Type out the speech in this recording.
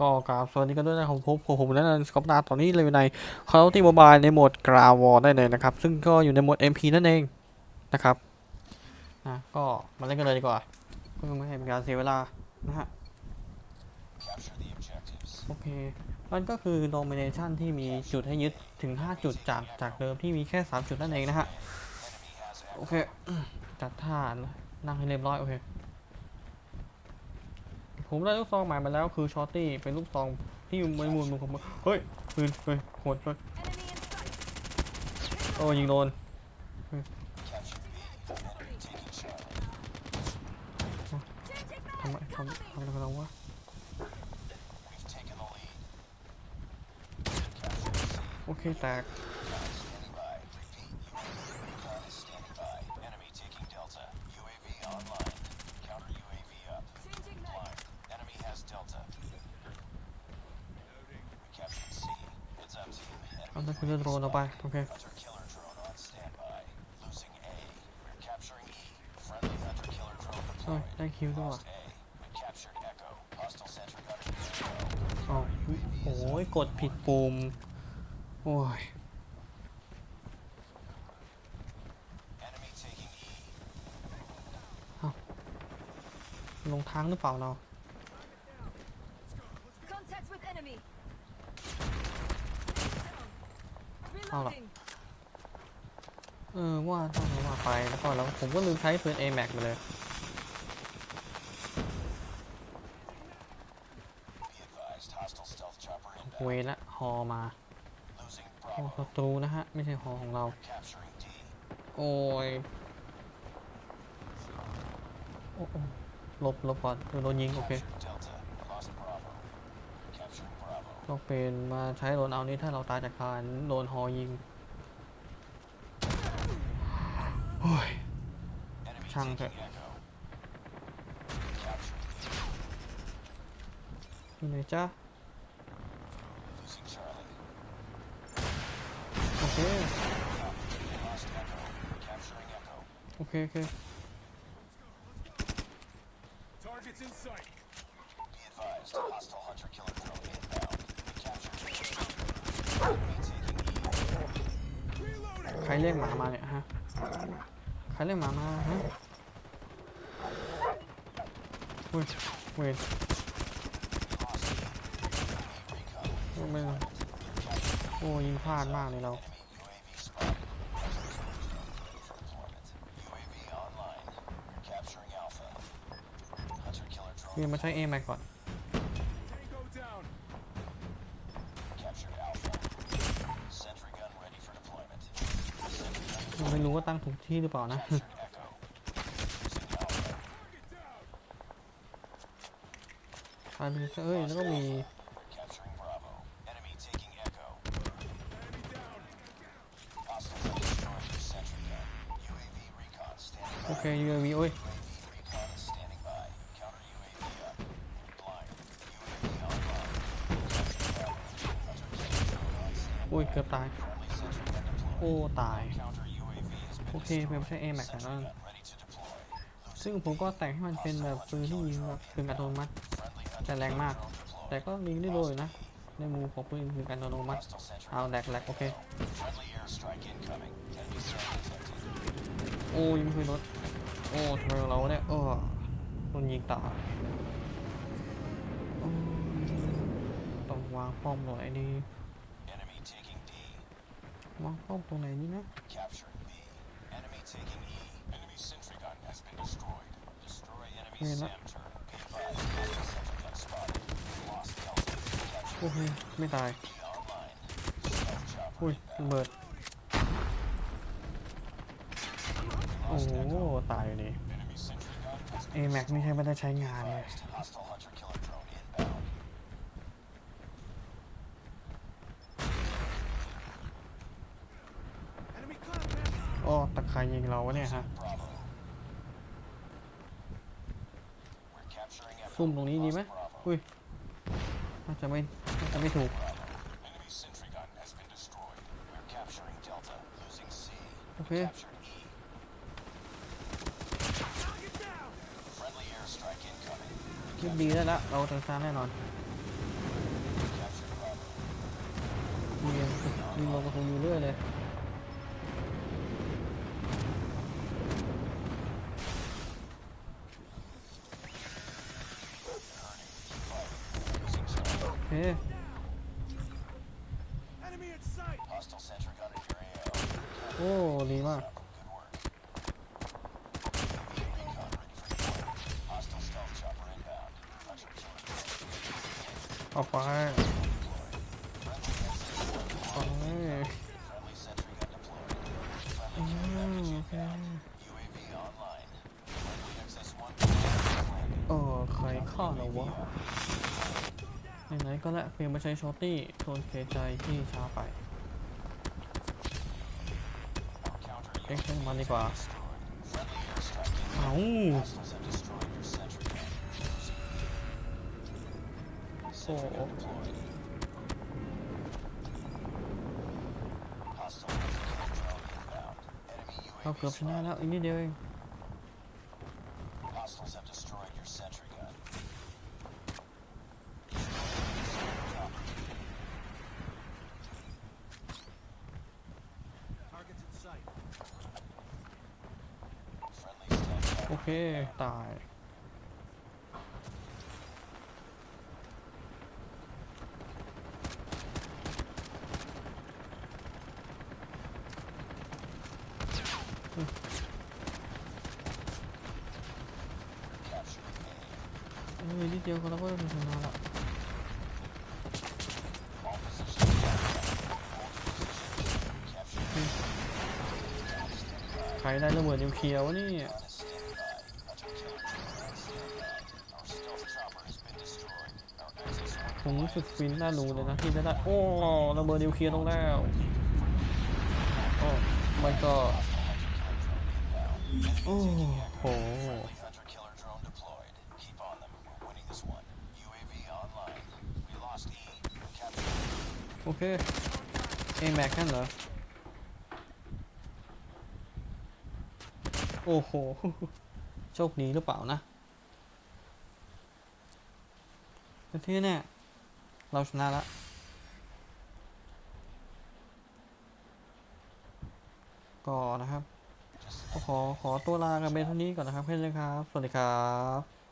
ก็กราบสวัสดีกันด้วยนะครับผมผมผมนั่นสกอปนาตอนนี้เลยใน Call of Duty Mobile ในโหมดกราวอได้เลยนะครับ ซึ่งก็อยู่ในโหมด MP นั่นเองนะครับนะก็มาเล่นกันเลยดีกว่าเพื่อไม่ให้เป็นการเสียเวลานะฮะโอเคมันก็คือ domination ที่มีจุดให้ยึดถึง 5 จุดจากจากเดิมที่มีแค่ 3 จุดนั่นเองนะฮะ โอเค จัดท่านั่งให้เรียบร้อย โอเค ผมได้ลูกซองใหม่มาแล้วคือชอตตี้เป็นลูกซองที่มันมูลมุมของเฮ้ยปืนเฮ้ยโหดเฮ้ยโอ้ยิงโดนทำไมทำทำอะไรกันวะโอเคแตก นั่นคือเะโดรนเอาไป โอเคโอ้ได้คิวด้วยอ๋อโอ้ยกดผิดปุ่ม โอ้ยลงทางหรือเปล่าเรา เข้าหรอกเออว่าต้องว่าไปแล้วก็แล้วผมก็ลืมใช้ปืน AMAX ไปเลยเวยละฮอมาฮอศัตรูนะฮะ ไม่ใช่ฮอของเรา โอ้ยโอ้โหลบลบก่อนโดนยิง โอเค ต้องเป็นมาใช้โดนเอานี้ถ้าเราตายจากการโดนฮอยิงโอ้ย Enemy Chang taking thế. Echo. Capturing E. อยู่ไหนจ้า Losing Charlie. โอเค Lost Echo. Capturing Echo. โอเค โอเค ใครเรียกหมามาเนี่ยฮะ ใครเรียกหมามาฮะอุ้ยเวทไม่โอ้ยิงพลาดมากเลยเราคือมาใช้เอไมก่อน ก็ตั้งถูกที่หรือเปล่านะทานเอ้ยแล้วก็มีโอเค UAV โอ้ยโอ้ยเกือบตาย โอ้ ตาย โอเคเป็นไม่ใช่ A Max แต่ Sentry นั่น gun ready to deploy. ซึ่งผมก็แต่งให้มันเป็นแบบปืนที่ยิงแบบปืนอัตโนมัติแต่แรงมาก แต่ก็ยิงได้โดยนะ ในมุมของปืนปืนอัตโนมัติเอาแหลกแหลกโอเคโอ้ยไม่รถโอ้ทำไมเราเนี่ยเออโดนยิงตายโอ้ยต้องวางป้อมตรงไหนดี Enemy taking D. วางป้อมตรงไหนดีนะ เห็นละโอ้ยไม่ตายอุ้ยระเบิดโอ้ตายอยู่นี่เอแม็กนี่ใช่ไม่ได้ใช้งานเลยโอตะไคร้ยิงเราวะเนี่ยฮะ ซุ่มตรงนี้ดีไหมอุ้ยน่าจะไม่น่าจะไม่ถูกโอเคคิดดีแล้วละเราจะชนะแน่นอนมีมีโงเรากระสุนอยู่เรื่อยเลย โอ้ดีมากออกไปออกไปโอ้ใครข้าเราวะ ไหนๆก็แล้วเพียยนมาใช้ช็อตตี้ทนเสีใจที่ช้าไปเอ็กซ์ช่างมันดีกว่า เอาโอ้เราเกือบชนะแล้วอีกนิดเดียวเอง โอเค ตาย เอ้ยนิดเดียวก็เราก็จะชนะละ All positions. Capture A. ใครได้ระเบิดนิวเคลียร์วะนี่ผมรู้สึกฟินน่ารู้เลยนะที่ได้โอ้ระเบิดนิวเคลียร์ลงแล้วโอ้ม่ก็โอ้โหโอเคเอแม็กนั่นเหรอ โอ้โห โชคดีหรือเปล่านะแต่ที่เนี่ยเราชนะละก่อนนะครับก็ขอขอตัวลากันไปเท่านี้ก่อนนะครับเพื่อนเลยครับ สวัสดีครับ